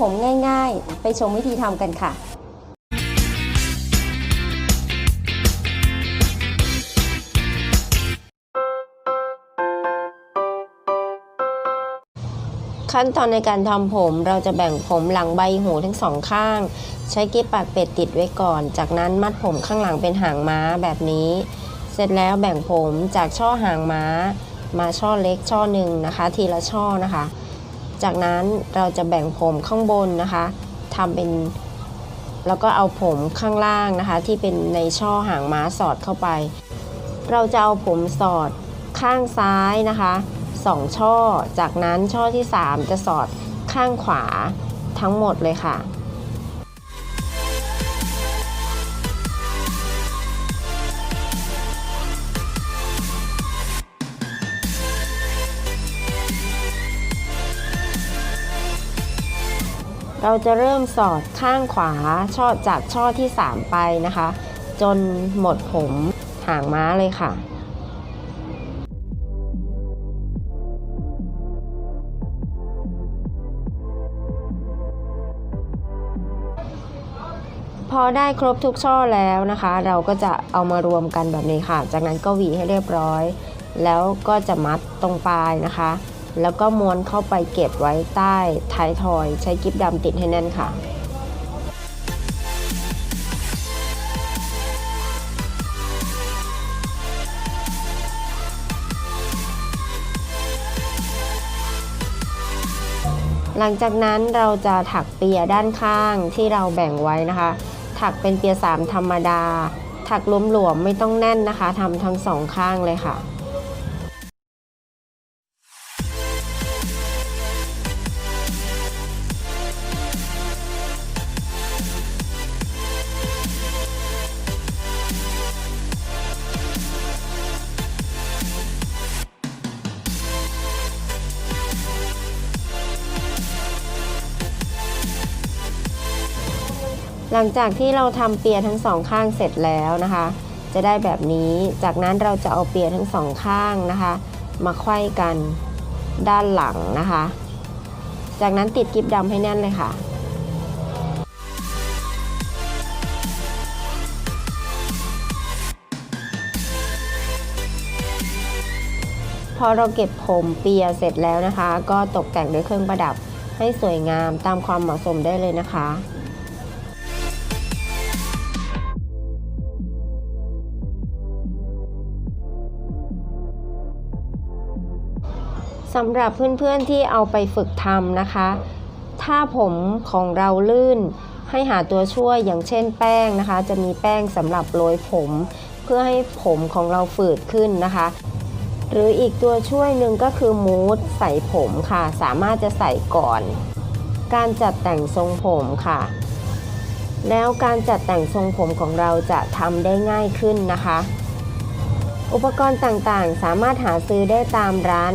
ผมง่ายๆ ไปชมวิธีทำกันค่ะขั้นตอนในการทำผมเราจะแบ่งผมหลังใบหูทั้งสองข้าง ใช้กิ๊บปากเป็ดติดไว้ก่อน จากนั้นมัดผมข้างหลังเป็นหางม้าแบบนี้ เสร็จแล้วแบ่งผมจากช่อหางม้า มาช่อเล็กช่อหนึ่งนะคะ ทีละช่อนะคะ จากนั้นเราจะแบ่งผมข้างบนนะคะทำเป็นแล้วก็เอาผมข้างล่างนะคะ ที่เป็นในช่อหางม้าสอดเข้าไป เราจะเอาผมสอดข้างซ้ายนะคะสองช่อ จากนั้นช่อที่ 3 จะสอดข้างขวาทั้งหมดเลยค่ะ เราจะเริ่มสอดข้างขวาช่อจากช่อที่ 3 ไปนะคะ จนหมดผมหางม้าเลยค่ะพอได้ครบทุกช่อแล้วนะคะ เราก็จะเอามารวมกันแบบนี้ค่ะ จากนั้นก็หวีให้เรียบร้อย แล้วก็จะมัดตรงปลายนะคะ แล้วก็ม้วนเข้าไปเก็บไว้ใต้ท้ายทอยใช้กิ๊บดำติดให้แน่นค่ะหลังจากนั้นเราจะถักเปียด้านข้างที่เราแบ่งไว้นะคะ ถักเป็นเปียสามธรรมดา ถักหลวมๆไม่ต้องแน่นนะคะทำทั้งสองข้างเลยค่ะ หลังจากที่เราทำเปียทั้งสองข้างเสร็จแล้วนะคะ จะได้แบบนี้ จากนั้นเราจะเอาเปียทั้งสองข้างนะคะ มาไขว้กันด้านหลังนะคะ จากนั้นติดกิ๊บดำให้แน่นเลยค่ะพอเราเก็บผมเปียเสร็จแล้วนะคะ ก็ตกแต่งด้วยเครื่องประดับให้สวยงามตามความเหมาะสมได้เลยนะคะ สำหรับเพื่อนๆที่เอาไปฝึกทำนะคะ ถ้าผมของเราลื่น ให้หาตัวช่วยอย่างเช่นแป้งนะคะ จะมีแป้งสำหรับโรยผม เพื่อให้ผมของเราฝืดขึ้นนะคะ หรืออีกตัวช่วยหนึ่งก็คือมูสใส่ผมค่ะ สามารถจะใส่ก่อน การจัดแต่งทรงผมค่ะ แล้วการจัดแต่งทรงผมของเราจะทำได้ง่ายขึ้นนะคะ อุปกรณ์ต่างๆ สามารถหาซื้อได้ตามร้าน